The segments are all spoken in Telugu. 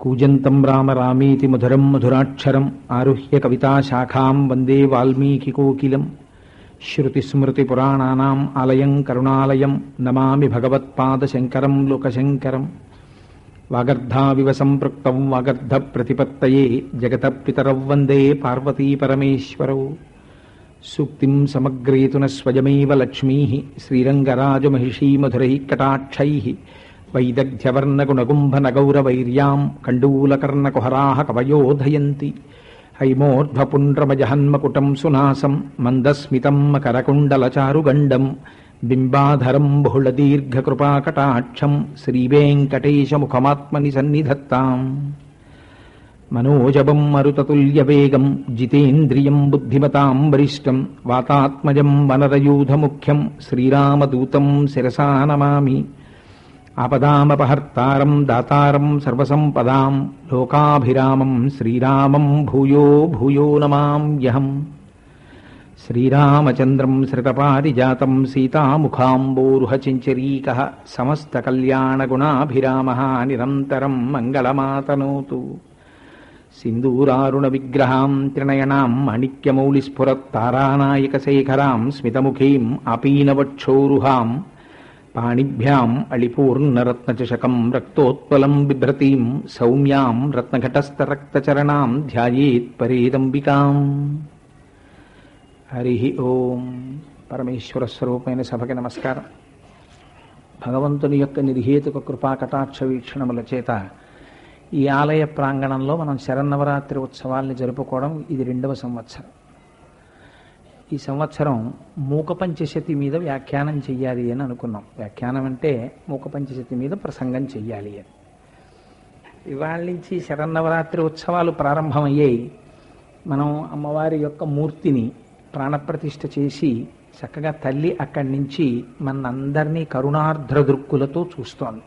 కూజంతం రామ రామేతి మధురం మధురాక్షరం ఆరుహ్య కవితాశాఖాం వందే వాల్మీకికోకిలం శృతిస్మృతిపురాణానాం ఆలయం కరుణాలయం నమామి భగవత్పాదశంకరం లోకశంకరం. వాగర్ధావివ సంపృక్తం వాగర్ధ ప్రతిపత్తయే జగత పితరౌ వందే పార్వతీపరమేశ్వరౌ సూక్తిం సమగ్రేతున స్వయమేవ లక్ష్మీ శ్రీరంగరాజమహిషీ మధురై కటాక్షై. వైదగ్ధ్యవర్ణగుణగుంభనగౌరవైర్యాం కండూలకర్ణకుహరాः కవయోధయంతి హైమోర్ధ్వపుండ్రమజహన్మకుటం సునాసం మందస్మితం మకరకుండలచారుగండం బింబాధరం బహుళదీర్ఘకృపాకటాక్షం శ్రీవేంకటేశముఖమాత్మని సన్నిధత్తాం మనోజవం మరుతతుల్యవేగం జితేంద్రియం బుద్ధిమతాం వరిష్టం వాతాత్మజం వనరయూధముఖ్యం శ్రీరామదూతం శిరసా నమామి ఆపదామపహర్తారం దాతారం సర్వసంపదాం లోకాభిరామం శ్రీరామం భూయో భూయో నమామ్యహం శ్రీరామచంద్రం శ్రితపారిజాతం సీతాముఖాంబోరుహచించరీక సమస్తకల్యాణగుణాభిరామ నిరంతరం మంగళమాతనోతు. సింధూరారుణ విగ్రహాం త్రినయనాం మాణిక్యమౌళిస్ఫురత్తారానాయకశేఖరాం స్మితముఖీం అపీనవక్షోరుహాం పాణిభ్యాం అళిపూర్ణరత్నచషకం రక్తోత్పలం బిభ్రతీం సౌమ్యాం రత్నఘటస్థరక్తచరణాం ధ్యాయేత్ పరేదంబికాం హరి ఓం పరమేశ్వర స్వరూపమైన సభకి నమస్కారం। భగవంతుని యొక్క నిర్హేతుక కృపా కటాక్ష వీక్షణముల చేత ఈ ఆలయ ప్రాంగణంలో మనం శరన్నవరాత్రి ఉత్సవాల్ని జరుపుకోవడం ఇది రెండవ సంవత్సరం. ఈ సంవత్సరం మూక పంచశతి మీద వ్యాఖ్యానం చెయ్యాలి అని అనుకున్నాం. వ్యాఖ్యానం అంటే మూక పంచశతి మీద ప్రసంగం చెయ్యాలి అని. ఇవాళ నుంచి శరన్నవరాత్రి ఉత్సవాలు ప్రారంభమయ్యాయి. మనం అమ్మవారి యొక్క మూర్తిని ప్రాణప్రతిష్ఠ చేసి చక్కగా తల్లి అక్కడి నుంచి మనందరినీ కరుణార్ధ్ర దృక్కులతో చూస్తోంది.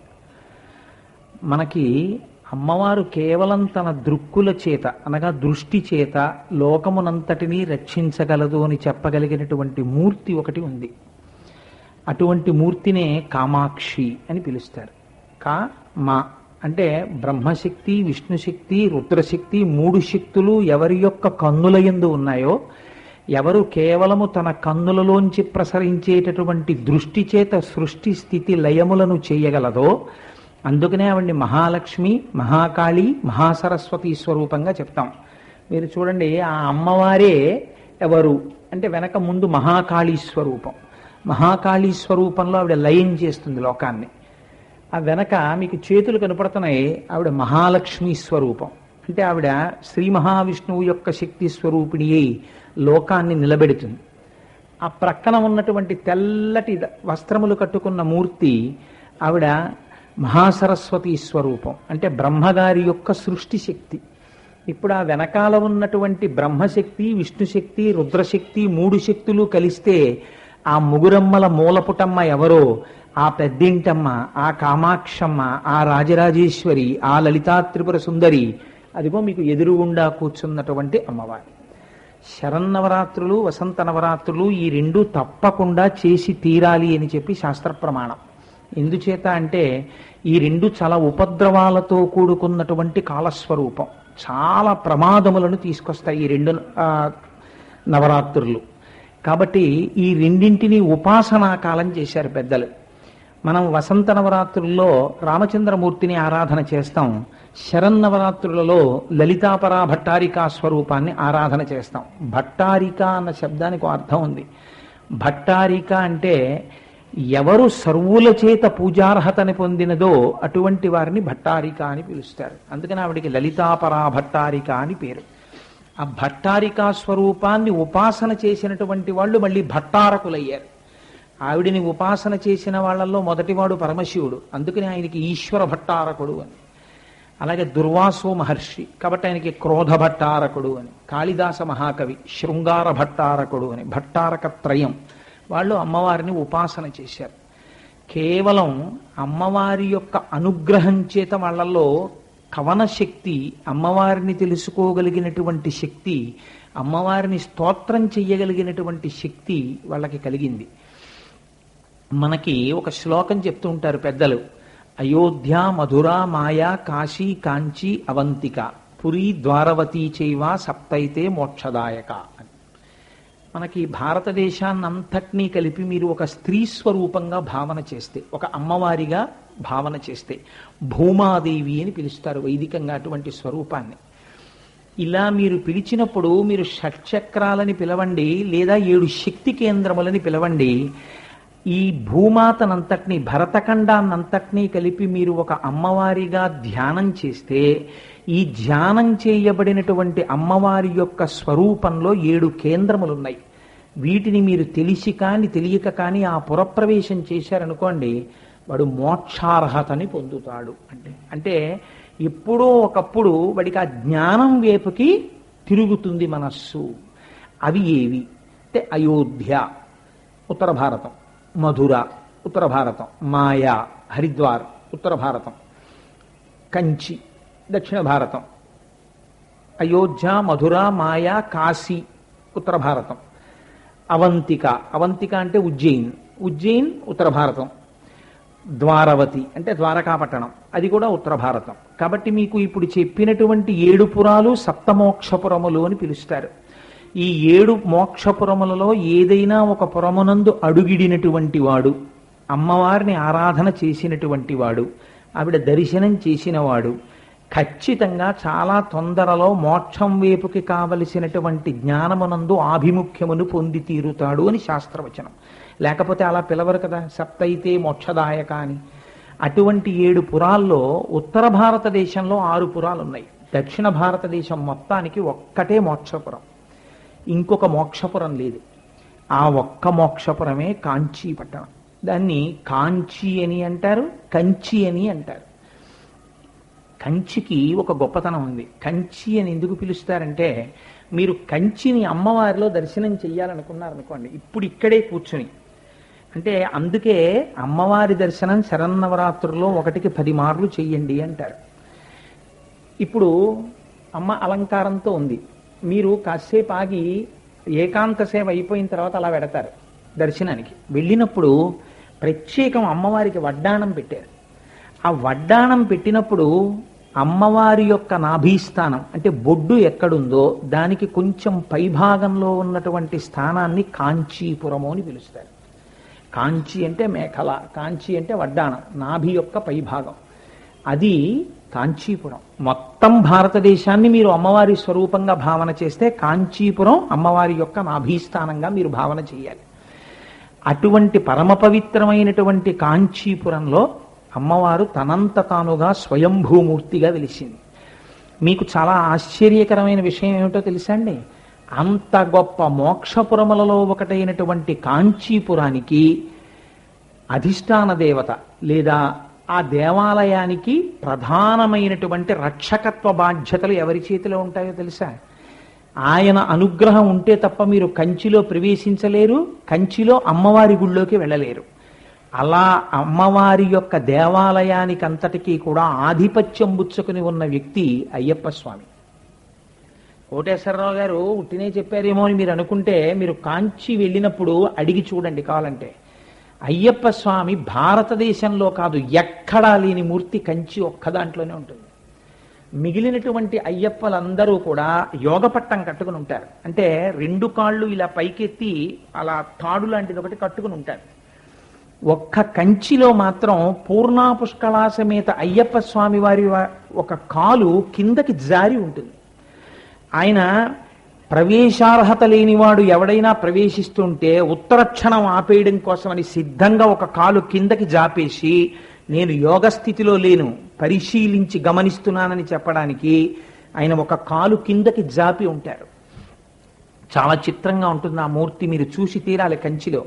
మనకి అమ్మవారు కేవలం తన దృక్కుల చేత అనగా దృష్టి చేత లోకమునంతటినీ రక్షించగలదు అని చెప్పగలిగినటువంటి మూర్తి ఒకటి ఉంది. అటువంటి మూర్తినే కామాక్షి అని పిలుస్తారు. కా మా అంటే బ్రహ్మశక్తి విష్ణుశక్తి రుద్రశక్తి మూడు శక్తులు ఎవరి యొక్క కన్నుల ఎందు ఉన్నాయో ఎవరు కేవలము తన కన్నులలోంచి ప్రసరించేటటువంటి దృష్టి చేత సృష్టి స్థితి లయములను చేయగలదో అందుకనే ఆవిడ్ని మహాలక్ష్మి మహాకాళి మహాసరస్వతి స్వరూపంగా చెప్తాం. మీరు చూడండి ఆ అమ్మవారే ఎవరు? అంటే వెనక ముందు మహాకాళీ స్వరూపం. మహాకాళీ స్వరూపంలో ఆవిడ లయం చేస్తుంది లోకాన్ని. ఆ వెనక మీకు చేతులు కనపడుతున్నాయి ఆవిడ మహాలక్ష్మి స్వరూపం. అంటే ఆవిడ శ్రీ మహావిష్ణువు యొక్క శక్తి స్వరూపిణి అయి లోకాన్ని నిలబెడుతుంది. ఆ ప్రక్కన ఉన్నటువంటి తెల్లటి వస్త్రములు కట్టుకున్న మూర్తి ఆవిడ మహాసరస్వతి స్వరూపం. అంటే బ్రహ్మగారి యొక్క సృష్టి శక్తి. ఇప్పుడు ఆ వెనకాల ఉన్నటువంటి బ్రహ్మశక్తి విష్ణుశక్తి రుద్రశక్తి మూడు శక్తులు కలిస్తే ఆ ముగురమ్మల మూలపుటమ్మ ఎవరో ఆ పెద్దింటమ్మ ఆ కామాక్షమ్మ ఆ రాజరాజేశ్వరి ఆ లలితా త్రిపుర సుందరి అదిగో మీకు ఎదురుగుండా కూర్చున్నటువంటి అమ్మవారి. శరన్నవరాత్రులు వసంత నవరాత్రులు ఈ రెండు తప్పకుండా చేసి తీరాలి అని చెప్పి శాస్త్ర ప్రమాణం ఎందుచేత అంటే ఈ రెండు చాలా ఉపద్రవాలతో కూడుకున్నటువంటి కాలస్వరూపం. చాలా ప్రమాదములను తీసుకొస్తాయి ఈ రెండు నవరాత్రులు. కాబట్టి ఈ రెండింటిని ఉపాసనా కాలం చేశారు పెద్దలు. మనం వసంత నవరాత్రుల్లో రామచంద్రమూర్తిని ఆరాధన చేస్తాం. శరన్నవరాత్రులలో లలితాపరా భట్టారికా స్వరూపాన్ని ఆరాధన చేస్తాం. భట్టారిక అన్న శబ్దానికి అర్థం ఉంది. భట్టారిక అంటే ఎవరు సర్వుల చేత పూజార్హతని పొందినదో అటువంటి వారిని భట్టారిక అని పిలుస్తారు. అందుకని ఆవిడికి లలితాపరా భట్టారిక అని పేరు. ఆ భట్టారికా స్వరూపాన్ని ఉపాసన చేసినటువంటి వాళ్ళు మళ్ళీ భట్టారకులయ్యారు. ఆవిడిని ఉపాసన చేసిన వాళ్ళల్లో మొదటివాడు పరమశివుడు. అందుకని ఆయనకి ఈశ్వర భట్టారకుడు అని. అలాగే దుర్వాసో మహర్షి. కాబట్టి ఆయనకి క్రోధ భట్టారకుడు అని. కాళిదాస మహాకవి. శృంగార భట్టారకుడు అని. భట్టారక త్రయం. వాళ్ళు అమ్మవారిని ఉపాసన చేశారు. కేవలం అమ్మవారి యొక్క అనుగ్రహం చేత వాళ్ళల్లో కవన శక్తి అమ్మవారిని తెలుసుకోగలిగినటువంటి శక్తి అమ్మవారిని స్తోత్రం చెయ్యగలిగినటువంటి శక్తి వాళ్ళకి కలిగింది. మనకి ఒక శ్లోకం చెప్తూ ఉంటారు పెద్దలు. అయోధ్య మధుర మాయా కాశీ కాంచి అవంతిక. పురి ద్వారవతి చైవ సప్తైతే మోక్షదాయక. మనకి భారతదేశాన్నంతటినీ కలిపి మీరు ఒక స్త్రీ స్వరూపంగా భావన చేస్తే ఒక అమ్మవారిగా భావన చేస్తే భూమాదేవి అని పిలుస్తారు వైదికంగా అటువంటి స్వరూపాన్ని. ఇలా మీరు పిలిచినప్పుడు మీరు షట్చక్రాలని పిలవండి లేదా ఏడు శక్తి కేంద్రములని పిలవండి ఈ భూమాతనంతటినీ భరతఖండాన్నంతటినీ కలిపి మీరు ఒక అమ్మవారిగా ధ్యానం చేస్తే ఈ ధ్యానం చేయబడినటువంటి అమ్మవారి యొక్క స్వరూపంలో ఏడు కేంద్రములు ఉన్నాయి వీటిని మీరు తెలిసి కానీ తెలియక కానీ ఆ పురప్రవేశం చేశారనుకోండి వాడు మోక్షార్హతని పొందుతాడు. అంటే అంటే ఎప్పుడో ఒకప్పుడు వాడికి ఆ జ్ఞానం వైపుకి తిరుగుతుంది మనస్సు. అవి ఏవి? అంటే అయోధ్య ఉత్తర భారతం మధుర ఉత్తర భారతం మాయా హరిద్వార్ ఉత్తర భారతం కంచి. దక్షిణ భారతం. అయోధ్య మధుర మాయా కాశీ ఉత్తర భారతం. అవంతిక. అవంతిక అంటే ఉజ్జయిన్. ఉజ్జయిన్ ఉత్తర భారతం. ద్వారవతి అంటే ద్వారకాపట్టణం అది కూడా ఉత్తర భారతం. కాబట్టి మీకు ఇప్పుడు చెప్పినటువంటి ఏడు పురాలు సప్తమోక్షపురములు అని పిలుస్తారు. ఈ ఏడు మోక్షపురములలో ఏదైనా ఒక పురమునందు అడుగిడినటువంటి వాడు అమ్మవారిని ఆరాధన చేసినటువంటి వాడు ఆవిడ దర్శనం చేసినవాడు ఖచ్చితంగా చాలా తొందరలో మోక్షం వైపుకి కావలసినటువంటి జ్ఞానమునందు ఆభిముఖ్యమును పొంది తీరుతాడు అని శాస్త్రవచనం. లేకపోతే అలా పిలవరు కదా సప్తైతే మోక్షదాయక అని అటువంటి ఏడు పురాల్లో ఉత్తర భారతదేశంలో ఆరు పురాలు ఉన్నాయి దక్షిణ భారతదేశం మొత్తానికి ఒక్కటే మోక్షపురం. ఇంకొక మోక్షపురం లేదు. ఆ ఒక్క మోక్షపురమే కాంచీ పట్టణం దాన్ని కాంచీ అని అంటారు కంచి అని అంటారు. కంచికి ఒక గొప్పతనం ఉంది. కంచి అని ఎందుకు పిలుస్తారంటే మీరు కంచిని అమ్మవారిలో దర్శనం చెయ్యాలనుకున్నారనుకోండి ఇప్పుడు ఇక్కడే కూర్చుని. అంటే అందుకే అమ్మవారి దర్శనం శరన్నవరాత్రుల్లో ఒకటికి పది మార్లు చెయ్యండి అంటారు. ఇప్పుడు అమ్మ అలంకారంతో ఉంది. మీరు కాసేపు ఆగి ఏకాంత సేవ అయిపోయిన తర్వాత అలా పెడతారు దర్శనానికి. వెళ్ళినప్పుడు ప్రత్యేకం అమ్మవారికి వడ్డాణం పెట్టారు. ఆ వడ్డాణం పెట్టినప్పుడు అమ్మవారి యొక్క నాభీస్థానం అంటే బొడ్డు ఎక్కడుందో దానికి కొంచెం పైభాగంలో ఉన్నటువంటి స్థానాన్ని కాంచీపురము అని పిలుస్తారు. కాంచి అంటే మేఖల కాంచి అంటే వడ్డాణం నాభి యొక్క పైభాగం. అది కాంచీపురం. మొత్తం భారతదేశాన్ని మీరు అమ్మవారి స్వరూపంగా భావన చేస్తే కాంచీపురం అమ్మవారి యొక్క నాభీస్థానంగా మీరు భావన చేయాలి. అటువంటి పరమ పవిత్రమైనటువంటి కాంచీపురంలో అమ్మవారు తనంత తానుగా స్వయంభూమూర్తిగా వెలిసింది. మీకు చాలా ఆశ్చర్యకరమైన విషయం ఏమిటో తెలుసా అండి? అంత గొప్ప మోక్షపురములలో ఒకటైనటువంటి కాంచీపురానికి అధిష్టాన దేవత లేదా ఆ దేవాలయానికి ప్రధానమైనటువంటి రక్షకత్వ బాధ్యతలు ఎవరి చేతిలో ఉంటాయో తెలుసా? ఆయన అనుగ్రహం ఉంటే తప్ప మీరు కంచిలో ప్రవేశించలేరు కంచిలో అమ్మవారి గుళ్ళోకి వెళ్ళలేరు. అలా అమ్మవారి యొక్క దేవాలయానికి అంతటికీ కూడా ఆధిపత్యం బుచ్చుకుని ఉన్న వ్యక్తి అయ్యప్ప స్వామి. కోటేశ్వరరావు గారు ఉట్టినే చెప్పారేమో అని మీరు అనుకుంటే మీరు కాంచి వెళ్ళినప్పుడు అడిగి చూడండి కావాలంటే. అయ్యప్ప స్వామి భారతదేశంలో కాదు ఎక్కడా లేని మూర్తి కంచి ఒక్క దాంట్లోనే ఉంటుంది. మిగిలినటువంటి అయ్యప్పలందరూ కూడా యోగపట్టం కట్టుకుని ఉంటారు. అంటే రెండు కాళ్ళు ఇలా పైకెత్తి అలా తాడు లాంటిది ఒకటి కట్టుకుని ఉంటారు. ఒక్క కంచిలో మాత్రం పూర్ణా పుష్కళా సమేత అయ్యప్ప స్వామి వారి ఒక కాలు కిందకి జారి ఉంటుంది. ఆయన ప్రవేశార్హత లేనివాడు ఎవడైనా ప్రవేశిస్తుంటే ఉత్తరక్షణం ఆపేయడం కోసమని సిద్ధంగా ఒక కాలు కిందకి జాపేసి నేను యోగ స్థితిలో లేను పరిశీలించి గమనిస్తున్నానని చెప్పడానికి ఆయన ఒక కాలు కిందకి జాపి ఉంటారు. చాలా చిత్రంగా ఉంటుంది ఆ మూర్తి మీరు చూసి తీరాలి కంచిలో.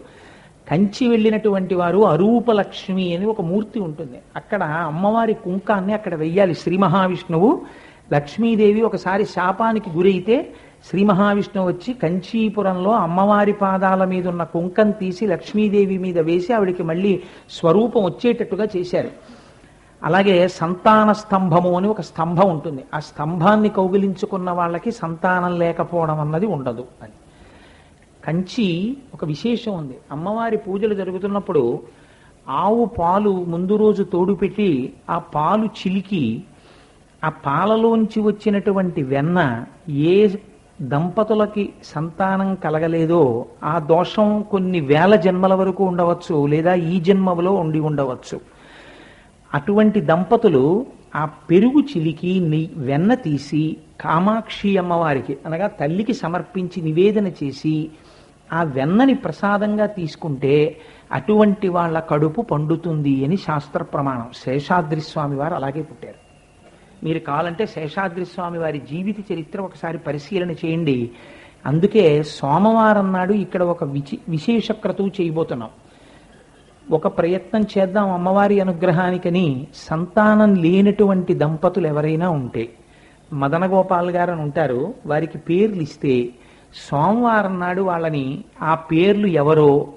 కంచి వెళ్ళినటువంటి వారు అరూపలక్ష్మి అని ఒక మూర్తి ఉంటుంది. అక్కడ అమ్మవారి కుంకాన్ని అక్కడ వెయ్యాలి. శ్రీ మహావిష్ణువు లక్ష్మీదేవి ఒకసారి శాపానికి గురైతే శ్రీ మహావిష్ణువు వచ్చి కంచీపురంలో అమ్మవారి పాదాల మీద ఉన్న కుంకం తీసి లక్ష్మీదేవి మీద వేసి ఆవిడికి మళ్ళీ స్వరూపం వచ్చేటట్టుగా చేశారు. అలాగే సంతాన స్తంభము అని ఒక స్తంభం ఉంటుంది. ఆ స్తంభాన్ని కౌగిలించుకున్న వాళ్ళకి సంతానం లేకపోవడం అన్నది ఉండదు అని. కంచి ఒక విశేషం ఉంది. అమ్మవారి పూజలు జరుగుతున్నప్పుడు ఆవు పాలు ముందు రోజు తోడు పెట్టి ఆ పాలు చిలికి ఆ పాలలోంచి వచ్చినటువంటి వెన్న ఏ దంపతులకి సంతానం కలగలేదో ఆ దోషం కొన్ని వేల జన్మల వరకు ఉండవచ్చు లేదా ఈ జన్మలో ఉండి ఉండవచ్చు. అటువంటి దంపతులు ఆ పెరుగు చిలికి నెయ్యి వెన్న తీసి కామాక్షి అమ్మవారికి అనగా తల్లికి సమర్పించి నివేదన చేసి ఆ వెన్నని ప్రసాదంగా తీసుకుంటే అటువంటి వాళ్ళ కడుపు పండుతుంది అని శాస్త్ర ప్రమాణం. శేషాద్రి స్వామి వారు అలాగే పుట్టారు. మీరు కావాలంటే శేషాద్రి స్వామి వారి జీవిత చరిత్ర ఒకసారి పరిశీలన చేయండి. అందుకే సోమవారం నాడు ఇక్కడ ఒక విచి విశేష క్రతువు చేయబోతున్నాం. ఒక ప్రయత్నం చేద్దాం అమ్మవారి అనుగ్రహానికని. సంతానం లేనటువంటి దంపతులు ఎవరైనా ఉంటే. మదన గోపాల్ గారు అని ఉంటారు. వారికి పేర్లు ఇస్తే సోమవారం నాడు వాళ్ళని ఆ పేర్లు ఎవరో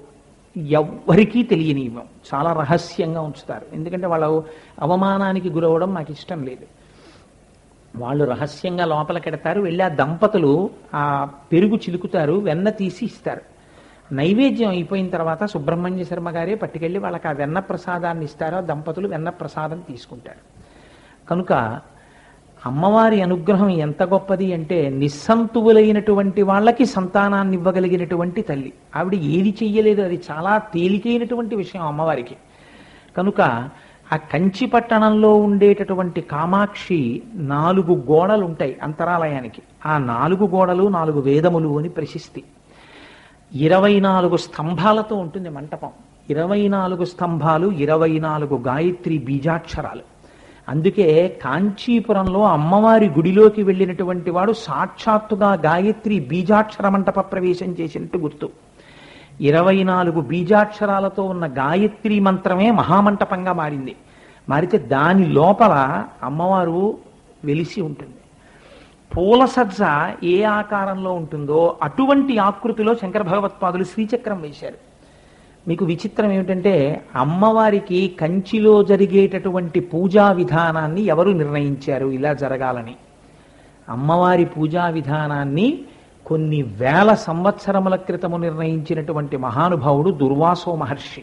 ఎవ్వరికీ తెలియనివ్వం. చాలా రహస్యంగా ఉంచుతారు. ఎందుకంటే వాళ్ళ అవమానానికి గురవడం మాకు ఇష్టం లేదు. వాళ్ళు రహస్యంగా లోపలికెడతారు వెళ్ళి ఆ దంపతులు ఆ పెరుగు చిలుకుతారు వెన్న తీసి ఇస్తారు. నైవేద్యం అయిపోయిన తర్వాత సుబ్రహ్మణ్య శర్మ గారే పట్టుకెళ్ళి వాళ్ళకి ఆ వెన్న ప్రసాదాన్ని ఇస్తారో దంపతులు వెన్న ప్రసాదం తీసుకుంటారు. కనుక అమ్మవారి అనుగ్రహం ఎంత గొప్పది అంటే నిస్సంతువులైనటువంటి వాళ్ళకి సంతానాన్ని ఇవ్వగలిగినటువంటి తల్లి. ఆవిడ ఏది చెయ్యలేదు అది చాలా తేలికైనటువంటి విషయం అమ్మవారికి. కనుక ఆ కంచి పట్టణంలో ఉండేటటువంటి కామాక్షి నాలుగు గోడలు ఉంటాయి అంతరాలయానికి. ఆ నాలుగు గోడలు నాలుగు వేదములు అని ప్రశస్తి. ఇరవై నాలుగు స్తంభాలతో ఉంటుంది మంటపం. ఇరవై నాలుగు స్తంభాలు ఇరవై నాలుగు గాయత్రి బీజాక్షరాలు. అందుకే కాంచీపురంలో అమ్మవారి గుడిలోకి వెళ్ళినటువంటి వాడు సాక్షాత్తుగా గాయత్రి బీజాక్షర మంటప ప్రవేశం చేసినట్టు గుర్తు. ఇరవై నాలుగు బీజాక్షరాలతో ఉన్న గాయత్రి మంత్రమే మహామంటపంగా మారింది. మారితే దాని లోపల అమ్మవారు వెలిసి ఉంటుంది. పూల సజ్జ ఏ ఆకారంలో ఉంటుందో అటువంటి ఆకృతిలో శంకర భగవత్పాదులు శ్రీచక్రం వేశారు. మీకు విచిత్రం ఏమిటంటే అమ్మవారికి కంచిలో జరిగేటటువంటి పూజా విధానాన్ని ఎవరు నిర్ణయించారు? ఇలా జరగాలని. అమ్మవారి పూజా విధానాన్ని కొన్ని వేల సంవత్సరముల క్రితము నిర్ణయించినటువంటి మహానుభావుడు దుర్వాసో మహర్షి.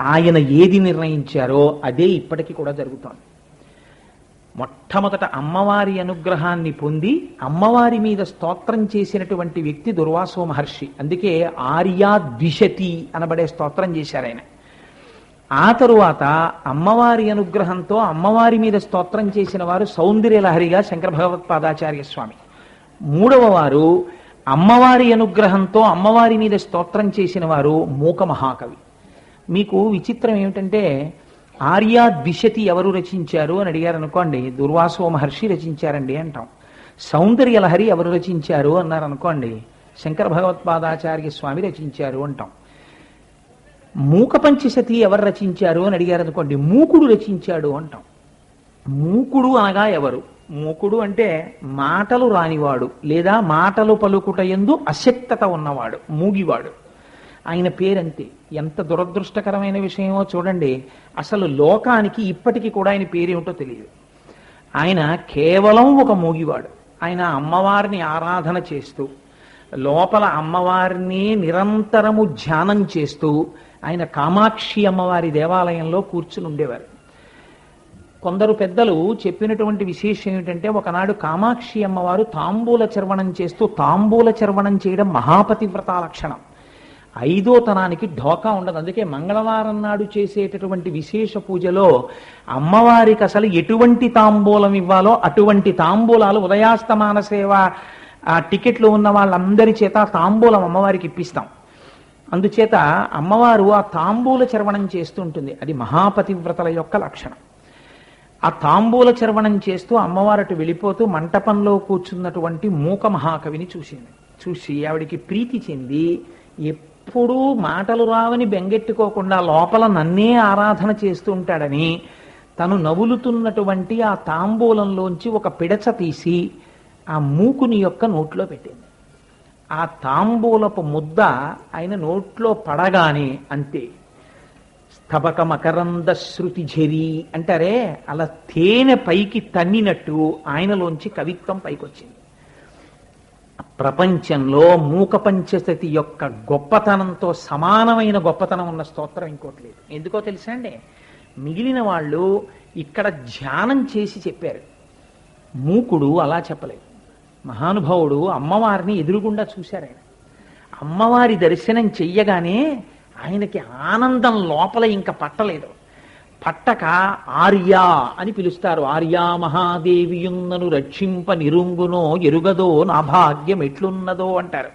ఆయన ఏది నిర్ణయించారో అదే ఇప్పటికీ కూడా జరుగుతోంది. మొట్టమొదట అమ్మవారి అనుగ్రహాన్ని పొంది అమ్మవారి మీద స్తోత్రం చేసినటువంటి వ్యక్తి దుర్వాసో మహర్షి. అందుకే ఆర్యా ద్విషతి అనబడే స్తోత్రం చేశారు ఆయన. ఆ తరువాత అమ్మవారి అనుగ్రహంతో అమ్మవారి మీద స్తోత్రం చేసిన వారు సౌందర్యలహరిగా శంకర భగవత్పాదాచార్య స్వామి. మూడవ వారు అమ్మవారి అనుగ్రహంతో అమ్మవారి మీద స్తోత్రం చేసిన వారు మూక మహాకవి. మీకు విచిత్రం ఏమిటంటే ఆర్యా ద్విశతి ఎవరు రచించారు అని అడిగారు అనుకోండి. దుర్వాసో మహర్షి రచించారండి అంటాం. సౌందర్యలహరి ఎవరు రచించారు అన్నారు అనుకోండి. శంకర భగవత్పాదాచార్య స్వామి రచించారు అంటాం. మూక పంచశతి ఎవరు రచించారు అని అడిగారు అనుకోండి. మూకుడు రచించాడు అంటాం. మూకుడు అనగా ఎవరు? మూకుడు అంటే మాటలు రానివాడు లేదా మాటలు పలుకుట ఎందు అశక్తత ఉన్నవాడు మూగివాడు. ఆయన పేరంతే ఎంత దురదృష్టకరమైన విషయమో చూడండి. అసలు లోకానికి ఇప్పటికీ కూడా ఆయన పేరేమిటో తెలియదు. ఆయన కేవలం ఒక మోగివాడు. ఆయన అమ్మవారిని ఆరాధన చేస్తూ లోపల అమ్మవారిని నిరంతరము ధ్యానం చేస్తూ ఆయన కామాక్షి అమ్మవారి దేవాలయంలో కూర్చుని ఉండేవారు. కొందరు పెద్దలు చెప్పినటువంటి విశేషం ఏమిటంటే ఒకనాడు కామాక్షి అమ్మవారు తాంబూల చర్వణం చేస్తూ తాంబూల చర్వణం చేయడం మహాపతివ్రత లక్షణం ఐదో తనానికి ఢోకా ఉండదు. అందుకే మంగళవారం నాడు చేసేటటువంటి విశేష పూజలో అమ్మవారికి అసలు ఎటువంటి తాంబూలం ఇవ్వాలో అటువంటి తాంబూలాలు ఉదయాస్తమాన సేవ ఆ టికెట్లు ఉన్న వాళ్ళందరి చేత తాంబూలం అమ్మవారికి ఇప్పిస్తాం. అందుచేత అమ్మవారు ఆ తాంబూల చర్వణం చేస్తుంటుంది. అది మహాపతివ్రతల యొక్క లక్షణం. ఆ తాంబూల చర్వణం చేస్తూ అమ్మవారు అటు వెళ్ళిపోతూ మంటపంలో కూర్చున్నటువంటి మూక మహాకవిని చూసింది. చూసి ఆవిడికి ప్రీతి చెంది ఎప్పుడూ మాటలు రావని బెంగెట్టుకోకుండా లోపల నన్నే ఆరాధన చేస్తూ ఉంటాడని తను నవ్వులుతున్నటువంటి ఆ తాంబూలంలోంచి ఒక పిడచ తీసి ఆ మూకుని యొక్క నోట్లో పెట్టింది. ఆ తాంబూలపు ముద్ద ఆయన నోట్లో పడగానే అంతే. స్థబక మకరంద శృతి ఝరి అంటారే అలా తేనె పైకి తన్నినట్టు ఆయనలోంచి కవిత్వం పైకొచ్చింది. ప్రపంచంలో మూక పంచశతి యొక్క గొప్పతనంతో సమానమైన గొప్పతనం ఉన్న స్తోత్రం ఇంకోటి లేదు. ఎందుకో తెలుసా అండి? మిగిలిన వాళ్ళు ఇక్కడ ధ్యానం చేసి చెప్పారు. మూకుడు అలా చెప్పలేదు. మహానుభావుడు అమ్మవారిని ఎదురుగుండా చూశారు ఆయన. అమ్మవారి దర్శనం చెయ్యగానే ఆయనకి ఆనందం లోపల ఇంకా పట్టలేదు. పట్టక ఆర్యా అని పిలుస్తారు. ఆర్యా మహాదేవియున్నను రక్షింప నిరుంగునో ఎరుగదో నా భాగ్యం ఎట్లున్నదో అంటారు.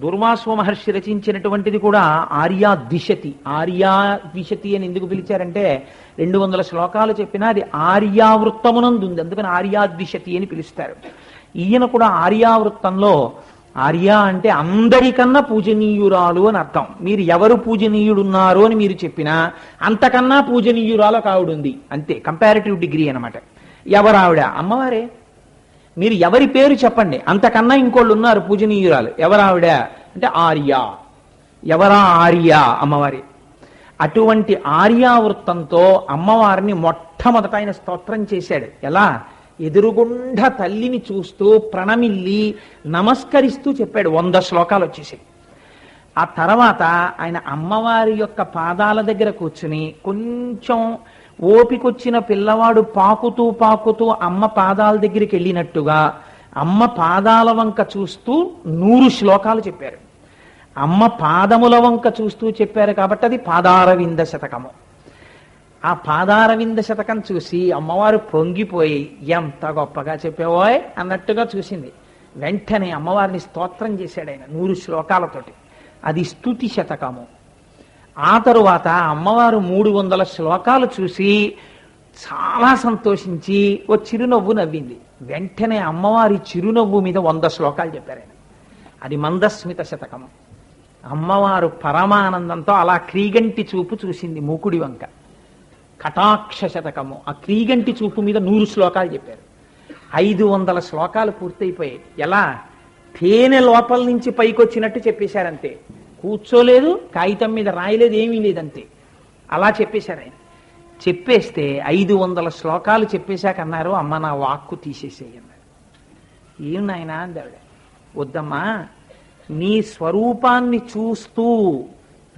దుర్వాస్వ మహర్షి రచించినటువంటిది కూడా ఆర్యా దిశతి. ఆర్యా దిశతి అని ఎందుకు పిలిచారంటే రెండు వందల శ్లోకాలు చెప్పినా అది ఆర్యావృత్తమునందు ఉంది అందుకని దిశతి అని పిలుస్తారు. ఈయన కూడా ఆర్యావృత్తంలో ఆర్య అంటే అందరికన్నా పూజనీయురాలు అని అర్థం. మీరు ఎవరు పూజనీయుడున్నారు అని మీరు చెప్పినా అంతకన్నా పూజనీయురాలు ఒక ఆవిడుంది. అంతే కంపారిటివ్ డిగ్రీ అనమాట ఎవరావిడ అమ్మవారే. మీరు ఎవరి పేరు చెప్పండి. అంతకన్నా ఇంకోళ్ళు ఉన్నారు పూజనీయురాలు ఎవరావిడ అంటే ఆర్య. ఎవరా ఆర్య? అమ్మవారి. అటువంటి ఆర్యావృత్తంతో అమ్మవారిని మొట్టమొదట ఆయన స్తోత్రం చేశాడు. ఎలా? ఎదురుగుండ తల్లిని చూస్తూ ప్రణమిల్లి నమస్కరిస్తూ చెప్పాడు. వంద శ్లోకాలు వచ్చేసాయి. ఆ తర్వాత ఆయన అమ్మవారి యొక్క పాదాల దగ్గర కూర్చుని కొంచెం ఓపికొచ్చిన పిల్లవాడు పాకుతూ పాకుతూ అమ్మ పాదాల దగ్గరికి వెళ్ళినట్టుగా అమ్మ పాదాల వంక చూస్తూ నూరు శ్లోకాలు చెప్పారు. అమ్మ పాదముల వంక చూస్తూ చెప్పారు కాబట్టి అది పాదారవింద శతకము. ఆ పాదారవింద శతకం చూసి అమ్మవారు పొంగిపోయి ఎంత గొప్పగా చెప్పేవోయ్ అన్నట్టుగా చూసింది. వెంటనే అమ్మవారిని స్తోత్రం చేశాడు ఆయన నూరు శ్లోకాలతోటి. అది స్తుతి శతకము. ఆ తరువాత అమ్మవారు మూడు వందల శ్లోకాలు చూసి చాలా సంతోషించి ఓ చిరునవ్వు నవ్వింది. వెంటనే అమ్మవారి చిరునవ్వు మీద వంద శ్లోకాలు చెప్పారు ఆయన. అది మందస్మిత శతకము. అమ్మవారు పరమానందంతో అలా క్రీగంటి చూపు చూసింది మూకుడి వంక. కటాక్ష శతకము ఆ క్రీగంటి చూపు మీద నూరు శ్లోకాలు చెప్పారు. ఐదు వందల శ్లోకాలు పూర్తయిపోయాయి. ఎలా? తేనె లోపల నుంచి పైకొచ్చినట్టు చెప్పేశారంతే. కూర్చోలేదు కాగితం మీద రాయలేదు ఏమీ లేదంతే. అలా చెప్పేశారు ఆయన. చెప్పేస్తే ఐదు వందల శ్లోకాలు చెప్పేశాక అన్నారు అమ్మ నా వాక్కు తీసేసేయి అన్నారు. ఏం నాయనా అంది వద్దమ్మా నీ స్వరూపాన్ని చూస్తూ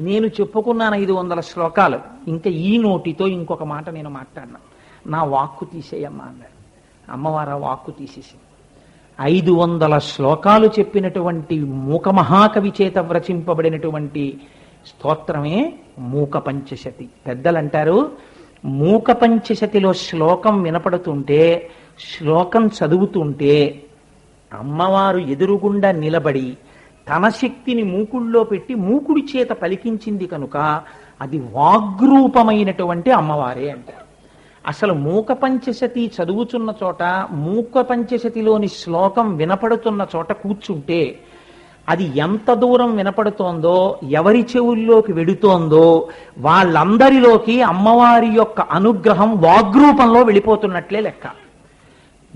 నేను చెప్పుకున్నాను ఐదు వందల శ్లోకాలు. ఇంకా ఈ నోటితో ఇంకొక మాట నేను మాట్లాడినా. నా వాక్కు తీసేయమ్మా అన్నారు అమ్మవారు ఆ వాక్కు తీసేసింది. ఐదు వందల శ్లోకాలు చెప్పినటువంటి మూక మహాకవి చేత వ్రచింపబడినటువంటి స్తోత్రమే మూక పంచశతి. పెద్దలు అంటారు మూక పంచశతిలో శ్లోకం వినపడుతుంటే శ్లోకం చదువుతుంటే అమ్మవారు ఎదురుగుండా నిలబడి తన శక్తిని మూకుళ్ళో పెట్టి మూకుడి చేత పలికించింది కనుక అది వాగ్రూపమైనటువంటి అమ్మవారే అంటారు అసలు మూక పంచశతి చదువుచున్న చోట మూక పంచశతిలోని శ్లోకం వినపడుతున్న చోట కూర్చుంటే అది ఎంత దూరం వినపడుతోందో ఎవరి చెవుల్లోకి వెడుతోందో వాళ్ళందరిలోకి అమ్మవారి యొక్క అనుగ్రహం వాగ్రూపంలో వెళ్ళిపోతున్నట్లే లెక్క.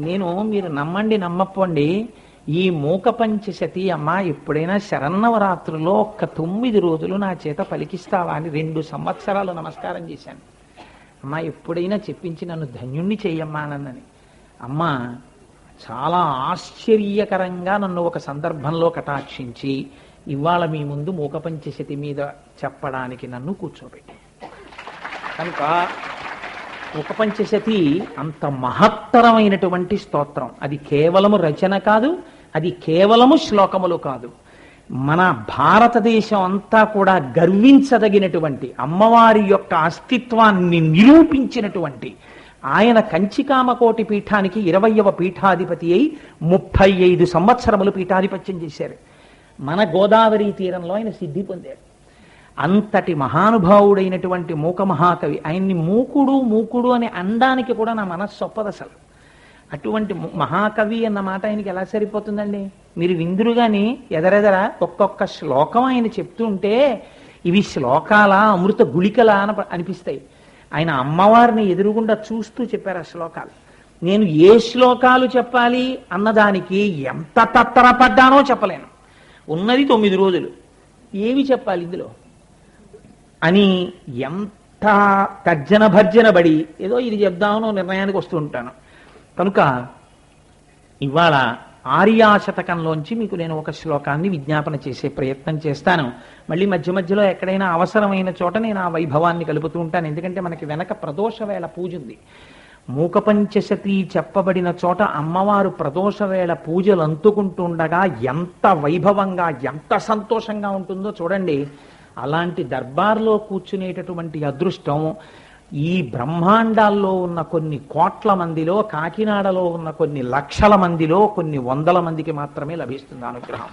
నేను మీరు నమ్మండి నమ్మప్పండి ఈ మూక పంచశతి అమ్మ ఎప్పుడైనా శరన్నవరాత్రులో ఒక్క తొమ్మిది రోజులు నా చేత పలికిస్తావా అని రెండు సంవత్సరాలు నమస్కారం చేశాను. అమ్మ ఎప్పుడైనా చెప్పించి నన్ను ధన్యుణ్ణి చెయ్యమ్మా నన్నని అమ్మ చాలా ఆశ్చర్యకరంగా నన్ను ఒక సందర్భంలో కటాక్షించి ఇవాళ మీ ముందు మూక పంచశతి మీద చెప్పడానికి నన్ను కూర్చోబెట్టి. కనుక ఒక పంచశతి అంత మహత్తరమైనటువంటి స్తోత్రం. అది కేవలం రచన కాదు అది కేవలము శ్లోకములు కాదు. మన భారతదేశం అంతా కూడా గర్వించదగినటువంటి అమ్మవారి యొక్క అస్తిత్వాన్ని నిరూపించినటువంటి ఆయన కంచికామకోటి పీఠానికి ఇరవయవ పీఠాధిపతి అయి ముప్పై ఐదు సంవత్సరములు పీఠాధిపత్యం చేశారు. మన గోదావరి తీరంలో ఆయన సిద్ధి పొందారు అంతటి మహానుభావుడైనటువంటి మూక మహాకవి ఆయన్ని మూకుడు మూకుడు అని అనడానికి కూడా నా మనస్సు ఒప్పదు అసలు. అటువంటి మహాకవి అన్న మాట ఆయనకి ఎలా సరిపోతుందండి? మీరు విందురుగాని ఎదరెదర ఒక్కొక్క శ్లోకం ఆయన చెప్తుంటే ఇవి శ్లోకాల అమృత గుళికలా అని అనిపిస్తాయి. ఆయన అమ్మవారిని ఎదురుగుండా చూస్తూ చెప్పారు ఆ శ్లోకాలు. నేను ఏ శ్లోకాలు చెప్పాలి అన్నదానికి ఎంత తత్తరపడ్డానో చెప్పలేను. ఉన్నది తొమ్మిది రోజులు. ఏమి చెప్పాలి ఇందులో? అని ఎంత తర్జన భర్జన పడి ఏదో ఇది చెప్దామనో నిర్ణయానికి వస్తూ ఉంటాను. కనుక ఇవాళ ఆర్యాశతకంలోంచి మీకు నేను ఒక శ్లోకాన్ని విజ్ఞాపన చేసే ప్రయత్నం చేస్తాను. మళ్ళీ మధ్య మధ్యలో ఎక్కడైనా అవసరమైన చోట నేను ఆ వైభవాన్ని కలుపుతూ ఉంటాను. ఎందుకంటే మనకి వెనక ప్రదోషవేళ పూజ ఉంది. మూకపంచశతి చెప్పబడిన చోట అమ్మవారు ప్రదోషవేళ పూజలు అందుకుంటుండగా ఎంత వైభవంగా ఎంత సంతోషంగా ఉంటుందో చూడండి. అలాంటి దర్బార్లో కూర్చునేటటువంటి అదృష్టం ఈ బ్రహ్మాండాల్లో ఉన్న కొన్ని కోట్ల మందిలో కాకినాడలో ఉన్న కొన్ని లక్షల మందిలో కొన్ని వందల మందికి మాత్రమే లభిస్తుంది అనుగ్రహం.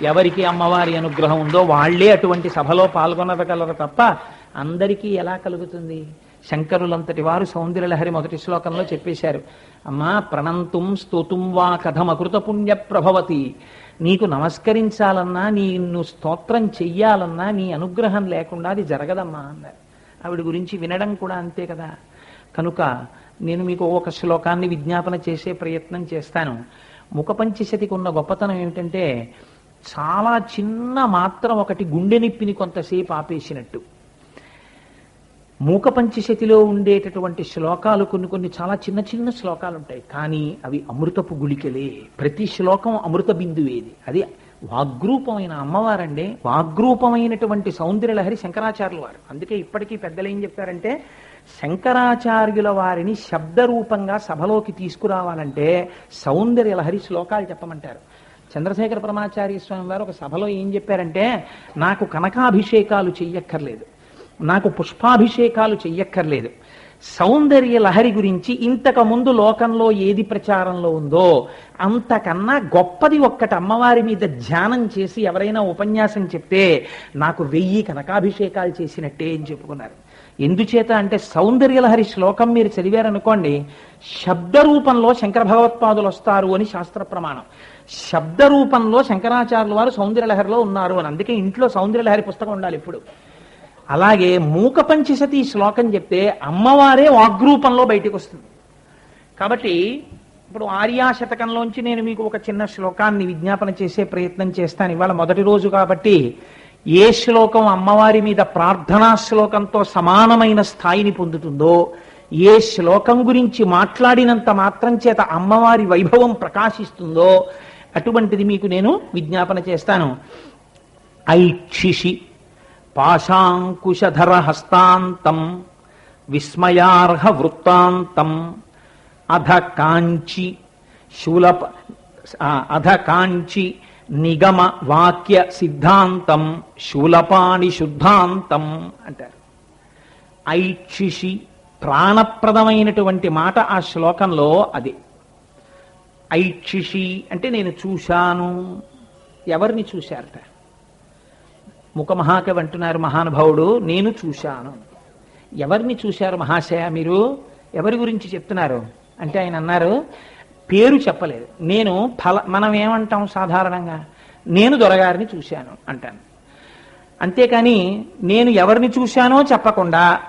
ఎవరికి అమ్మవారి అనుగ్రహం ఉందో వాళ్ళే అటువంటి సభలో పాల్గొనగలరు తప్ప అందరికీ ఎలా కలుగుతుంది? శంకరులంతటి వారు సౌందర్యలహరి మొదటి శ్లోకంలో చెప్పేశారు. అమ్మా ప్రణంతుం స్తోతుం వా కథమకృత పుణ్య ప్రభవతి. నీకు నమస్కరించాలన్నా నిన్ను స్తోత్రం చెయ్యాలన్నా నీ అనుగ్రహం లేకుండా అది జరగదమ్మా అన్నారు. ఆవిడ గురించి వినడం కూడా అంతే కదా. కనుక నేను మీకు ఒక శ్లోకాన్ని విజ్ఞాపన చేసే ప్రయత్నం చేస్తాను. ముఖపంచశతికి ఉన్న గొప్పతనం ఏమిటంటే చాలా చిన్న మాత్రం ఒకటి గుండె నిప్పిని కొంతసేపు ఆపేసినట్టు. మూక పంచశతిలో ఉండేటటువంటి శ్లోకాలు కొన్ని కొన్ని చాలా చిన్న చిన్న శ్లోకాలు ఉంటాయి. కానీ అవి అమృతపు గుళికలే. ప్రతి శ్లోకం అమృత బిందువేది అది వాగ్రూపమైన అమ్మవారండి. వాగ్రూపమైనటువంటి సౌందర్యలహరి శంకరాచార్యుల వారు. అందుకే ఇప్పటికీ పెద్దలు ఏం చెప్పారంటే శంకరాచార్యుల వారిని శబ్దరూపంగా సభలోకి తీసుకురావాలంటే సౌందర్యలహరి శ్లోకాలు చెప్పమంటారు. చంద్రశేఖర పరమాచార్య స్వామి వారు ఒక సభలో ఏం చెప్పారంటే నాకు కనకాభిషేకాలు చెయ్యక్కర్లేదు. నాకు పుష్పాభిషేకాలు చెయ్యక్కర్లేదు. సౌందర్య లహరి గురించి ఇంతకు ముందు లోకంలో ఏది ప్రచారంలో ఉందో అంతకన్నా గొప్పది ఒక్కటి అమ్మవారి మీద ధ్యానం చేసి ఎవరైనా ఉపన్యాసం చెప్తే నాకు వెయ్యి కనకాభిషేకాలు చేసినట్టే అని చెప్పుకున్నారు. ఎందుచేత అంటే సౌందర్య లహరి శ్లోకం మీరు చదివారనుకోండి శబ్ద రూపంలో శంకర భగవత్పాదులు వస్తారు అని శాస్త్ర ప్రమాణం. శబ్ద రూపంలో శంకరాచార్యుల వారు సౌందర్యలహరిలో ఉన్నారు అని అందుకే ఇంట్లో సౌందర్యలహరి పుస్తకం ఉండాలి ఇప్పుడు. అలాగే మూక పంచశతి శ్లోకం చెప్తే అమ్మవారే వాగ్రూపంలో బయటకు వస్తుంది కాబట్టి ఇప్పుడు ఆర్యాశతకంలోంచి నేను మీకు ఒక చిన్న శ్లోకాన్ని విజ్ఞాపన చేసే ప్రయత్నం చేస్తాను. ఇవాళ మొదటి రోజు కాబట్టి ఏ శ్లోకం అమ్మవారి మీద ప్రార్థనా శ్లోకంతో సమానమైన స్థాయిని పొందుతుందో ఏ శ్లోకం గురించి మాట్లాడినంత మాత్రం చేత అమ్మవారి వైభవం ప్రకాశిస్తుందో అటువంటిది మీకు నేను విజ్ఞాపన చేస్తాను. ఐక్షిషి. పాశాంకుశధర హస్తాంతం విస్మయార్హ వృత్తాంతం అధ కాంచి శూలప అధ కాంచి నిగమ వాక్య సిద్ధాంతం శూలపాణి శుద్ధాంతం అంటారు. ఐక్షిషి ప్రాణప్రదమైనటువంటి మాట ఆ శ్లోకంలో అది. ఐక్షిషి అంటే నేను చూశాను. ఎవరిని చూశారట? ముఖమహాకవి అంటున్నారు మహానుభావుడు నేను చూశాను. ఎవరిని చూశారు మహాశయ మీరు? ఎవరి గురించి చెప్తున్నారు? అంటే ఆయన అన్నారు పేరు చెప్పలేదు. నేను ఫల మనం ఏమంటాం సాధారణంగా? నేను దొరగారిని చూశాను అంటాను. అంతేకాని నేను ఎవరిని చూశానో చెప్పకుండా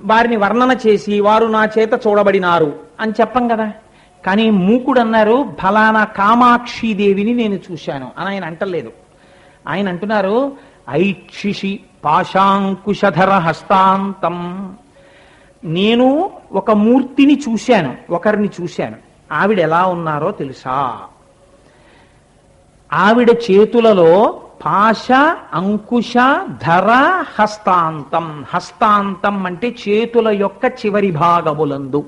వారిని వర్ణన చేసి వారు నా చేత చూడబడినారు అని చెప్పం కదా. కానీ మూకుడు అన్నారు ఫలానా కామాక్షిదేవిని నేను చూశాను అని ఆయన అంటలేదు. ఆయన అంటున్నారు ఐక్షిషి పాశాంకుశధర హస్తాంతం నేను ఒక మూర్తిని చూశాను ఒకరిని చూశాను. ఆవిడ ఎలా ఉన్నారో తెలుసా? ఆవిడ చేతులలో పాశ అంకుశ ధర హస్తాంతం హస్తాంతం అంటే చేతుల యొక్క చివరి భాగములందు.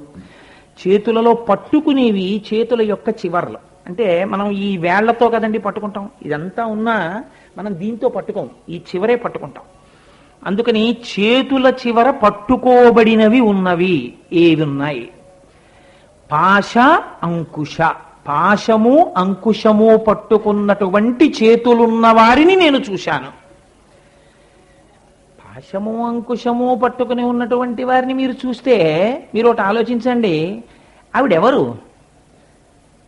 చేతులలో పట్టుకునేవి చేతుల యొక్క చివర్లు. అంటే మనం ఈ వేళ్ళతో కదండి పట్టుకుంటాం. ఇదంతా ఉన్నా మనం దీంతో పట్టుకోం ఈ చివరే పట్టుకుంటాం. అందుకని చేతుల చివర పట్టుకోబడినవి ఉన్నవి. ఏవి ఉన్నాయి పాశ అంకుశ. పాశము అంకుశము పట్టుకున్నటువంటి చేతులున్న వారిని నేను చూశాను. పాశము అంకుశము పట్టుకుని ఉన్నటువంటి వారిని మీరు చూస్తే మీరు ఒకటి ఆలోచించండి. ఆవిడెవరు?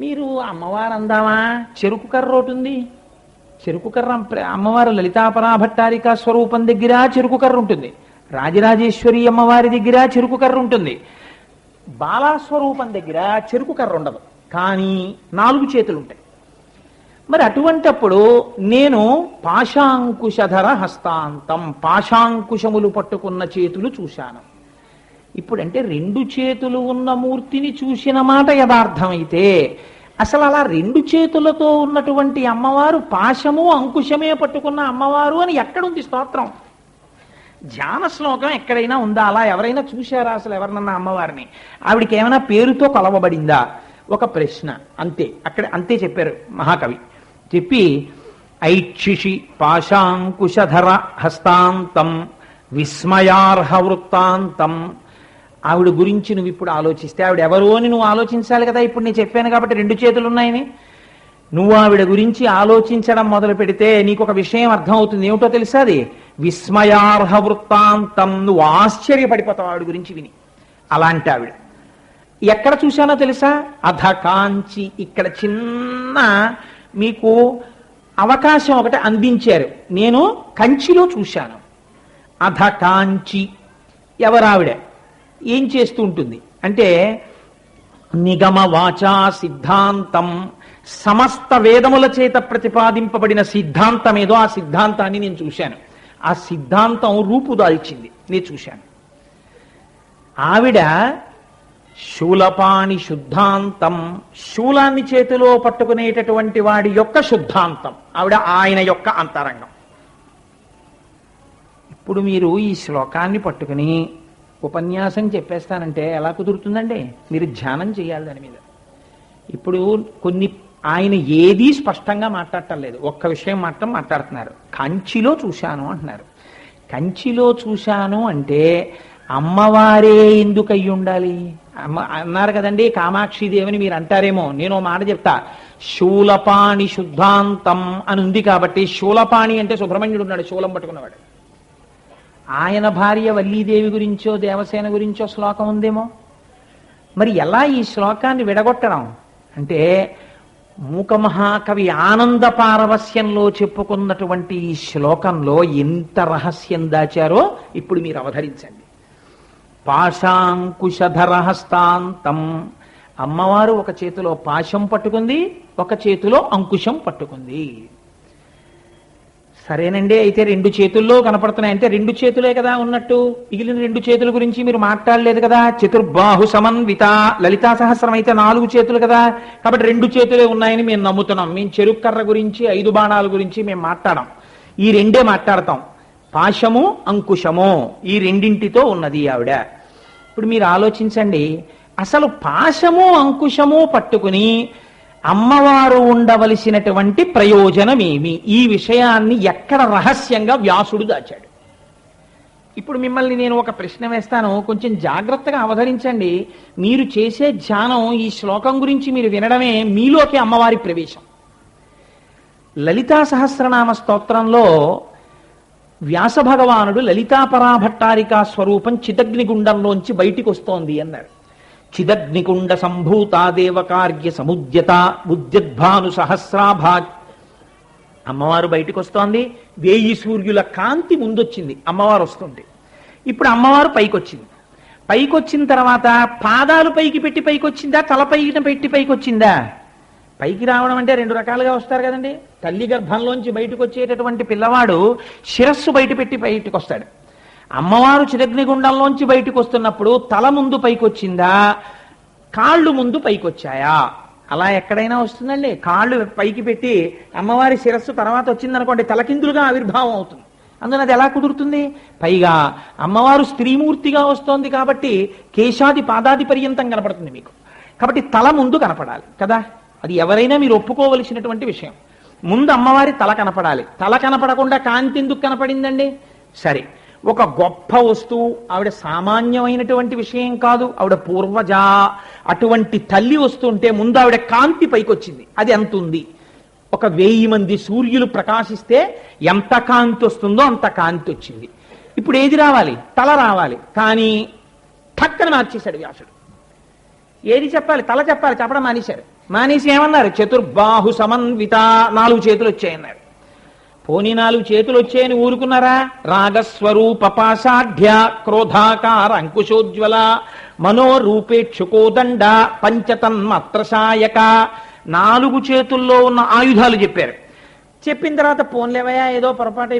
మీరు అమ్మవారు అందామా? చెరుకు కర్ర ఒకటి ఉంది. చెరుకు కర్ర అమ్మవారు లలితాపరాభట్టారిక స్వరూపం దగ్గర చెరుకు కర్ర ఉంటుంది. రాజరాజేశ్వరి అమ్మవారి దగ్గర చెరుకు కర్ర ఉంటుంది. బాలాస్వరూపం దగ్గర చెరుకు కర్ర ఉండదు. కానీ నాలుగు చేతులు ఉంటాయి మరి అటువంటప్పుడు నేను పాశాంకుశధర హస్తాంతం పాశాంకుశములు పట్టుకున్న చేతులు చూశాను. ఇప్పుడంటే రెండు చేతులు ఉన్న మూర్తిని చూసిన మాట యథార్థమైతే అసలు అలా రెండు చేతులతో ఉన్నటువంటి అమ్మవారు పాశము అంకుశమే పట్టుకున్న అమ్మవారు అని ఎక్కడుంది స్తోత్రం? ధ్యాన శ్లోకం ఎక్కడైనా ఉందా? అలా ఎవరైనా చూశారా అసలు ఎవరినన్నా అమ్మవారిని? ఆవిడికి ఏమైనా పేరుతో కొలవబడిందా? ఒక ప్రశ్న అంతే. అక్కడ అంతే చెప్పారు మహాకవి. చెప్పి ఐక్షిషి పాశాంకుశధర హస్తాంతం విస్మయార్హ వృత్తాంతం ఆవిడ గురించి నువ్వు ఇప్పుడు ఆలోచిస్తే ఆవిడ ఎవరు అని నువ్వు ఆలోచించాలి కదా. ఇప్పుడు నేను చెప్పాను కాబట్టి రెండు చేతులు ఉన్నాయని. నువ్వు ఆవిడ గురించి ఆలోచించడం మొదలు పెడితే నీకు ఒక విషయం అర్థమవుతుంది. ఏమిటో తెలుసా అది? విస్మయార్హ వృత్తాంతం నువ్వు ఆశ్చర్యపడిపోతావు ఆవిడ గురించి విని. అలాంటి ఆవిడ. ఎక్కడ చూశానో తెలుసా? అధ కాంచి ఇక్కడ చిన్న మీకు అవకాశం ఒకటి అందించారు. నేను కంచిలో చూశాను. అధ కాంచి ఎవరావిడ ఏం చేస్తూ ఉంటుంది అంటే నిగమ వాచా సిద్ధాంతం. సమస్త వేదముల చేత ప్రతిపాదింపబడిన సిద్ధాంతం ఏదో ఆ సిద్ధాంతాన్ని నేను చూశాను. ఆ సిద్ధాంతం రూపుదాల్చింది. నేను చూశాను. ఆవిడ శూలపాణి శుద్ధాంతం. శూలాన్ని చేతిలో పట్టుకునేటటువంటి వాడి యొక్క శుద్ధాంతం. ఆవిడ ఆయన యొక్క అంతరంగం. ఇప్పుడు మీరు ఈ శ్లోకాన్ని పట్టుకుని ఉపన్యాసం చెప్పేస్తానంటే ఎలా కుదురుతుందండి? మీరు ధ్యానం చేయాలి దాని మీద. ఇప్పుడు కొన్ని ఆయన ఏదీ స్పష్టంగా మాట్లాడటం లేదు. ఒక్క విషయం మాత్రం మాట్లాడుతున్నారు. కంచిలో చూశాను అంటున్నారు. కంచిలో చూశాను అంటే అమ్మవారే ఎందుకు అయ్యి ఉండాలి? అమ్మ అన్నారు కదండి కామాక్షిదేవిని మీరు అంటారేమో. నేను మాట చెప్తా. శూలపాణి శుద్ధాంతం అని ఉంది కాబట్టి శూలపాణి అంటే సుబ్రహ్మణ్యుడు ఉన్నాడు శూలం పట్టుకున్నవాడు. ఆయన భార్య వల్లీదేవి గురించో దేవసేన గురించో శ్లోకం ఉందేమో? మరి ఎలా ఈ శ్లోకాన్ని విడగొట్టడం? అంటే మూకమహాకవి ఆనంద పారవస్యంలో చెప్పుకున్నటువంటి ఈ శ్లోకంలో ఎంత రహస్యం దాచారో ఇప్పుడు మీరు అవధరించండి. పాశాంకుశధరహస్తాంతం. అమ్మవారు ఒక చేతిలో పాశం పట్టుకుంది ఒక చేతిలో అంకుశం పట్టుకుంది. సరేనండి అయితే రెండు చేతుల్లో కనపడుతున్నాయి. అంటే రెండు చేతులే కదా ఉన్నట్టు? మిగిలిన రెండు చేతుల గురించి మీరు మాట్లాడలేదు కదా? చతుర్బాహు సమన్విత లలితా సహస్రం అయితే నాలుగు చేతులు కదా? కాబట్టి రెండు చేతులే ఉన్నాయని మేము నమ్ముతున్నాం. మేము చెరుకు కర్ర గురించి ఐదు బాణాల గురించి మేము మాట్లాడాం ఈ రెండే మాట్లాడతాం. పాశము అంకుశము ఈ రెండింటితో ఉన్నది ఆవిడ. ఇప్పుడు మీరు ఆలోచించండి. అసలు పాశము అంకుశము పట్టుకుని అమ్మవారు ఉండవలసినటువంటి ప్రయోజనమేమి? ఈ విషయాన్ని ఎక్కడ రహస్యంగా వ్యాసుడు దాచాడు. ఇప్పుడు మిమ్మల్ని నేను ఒక ప్రశ్న వేస్తాను. కొంచెం జాగ్రత్తగా అవధరించండి మీరు చేసే ధ్యానం ఈ శ్లోకం గురించి మీరు వినడమే మీలోకి అమ్మవారి ప్రవేశం. లలితా సహస్రనామ స్తోత్రంలో వ్యాస భగవానుడు లలితాపరాభట్టారికా స్వరూపం చిదగ్నిగుండంలోంచి బయటికి వస్తోంది అన్నాడు. చిదగ్నికుండ సంభూతాదేవ కార్య సముద్యత ఉద్యద్భాను సహస్రాభా అమ్మవారు బయటికి వస్తోంది వేయి సూర్యుల కాంతి ముందొచ్చింది అమ్మవారు వస్తుంది ఇప్పుడు అమ్మవారు పైకొచ్చింది. పైకొచ్చిన పైకి వచ్చిన తర్వాత పాదాలు పైకి పెట్టి పైకి వచ్చిందా తల పైన పెట్టి పైకి వచ్చిందా పైకి రావడం అంటే రెండు రకాలుగా వస్తారు కదండి. తల్లి గర్భంలోంచి బయటకు వచ్చేటటువంటి పిల్లవాడు శిరస్సు బయట పెట్టి బయటకు వస్తాడు అమ్మవారు చిరగ్నిగుండంలోంచి బయటకు వస్తున్నప్పుడు తల ముందు పైకొచ్చిందా? కాళ్ళు ముందు పైకొచ్చాయా? అలా ఎక్కడైనా వస్తుందండి. కాళ్ళు పైకి పెట్టి అమ్మవారి శిరస్సు తర్వాత వచ్చిందనుకోండి తలకిందులుగా ఆవిర్భావం అవుతుంది. అందున అది ఎలా కుదురుతుంది? పైగా అమ్మవారు స్త్రీమూర్తిగా వస్తోంది కాబట్టి కేశాది పాదాది పర్యంతం కనపడుతుంది మీకు. కాబట్టి తల ముందు కనపడాలి కదా? అది ఎవరైనా మీరు ఒప్పుకోవలసినటువంటి విషయం. ముందు అమ్మవారి తల కనపడాలి. తల కనపడకుండా కాంతి ఎందుకు కనపడిందండి? సరే. ఒక గొప్ప వస్తువు ఆవిడ సామాన్యమైనటువంటి విషయం కాదు. ఆవిడ పూర్వజ అటువంటి తల్లి వస్తుంటే ముందు ఆవిడ కాంతి పైకి వచ్చింది అది ఎంత ఉంది ఒక వెయ్యి మంది సూర్యులు ప్రకాశిస్తే ఎంత కాంతి వస్తుందో అంత కాంతి వచ్చింది. ఇప్పుడు ఏది రావాలి? తల రావాలి. కానీ ఠక్కన మార్చేశాడు వ్యాసుడు. ఏది చెప్పాలి? తల చెప్పాలి. చెప్పడం మానేశాడు మానేసి ఏమన్నారు? చతుర్బాహు సమన్విత నాలుగు చేతులు వచ్చాయన్నారు. పోనీ నాలుగు చేతులు వచ్చాయని ఊరుకున్నారా? రాగస్వరూప పాశాఢ్య క్రోధాకార అంకుశోజ్వల మనోరూపేక్షుకోదండ పంచతన్మత్రసాయక నాలుగు చేతుల్లో ఉన్న ఆయుధాలు చెప్పారు. చెప్పిన తర్వాత పోన్లేవయ్యా ఏదో పొరపాటు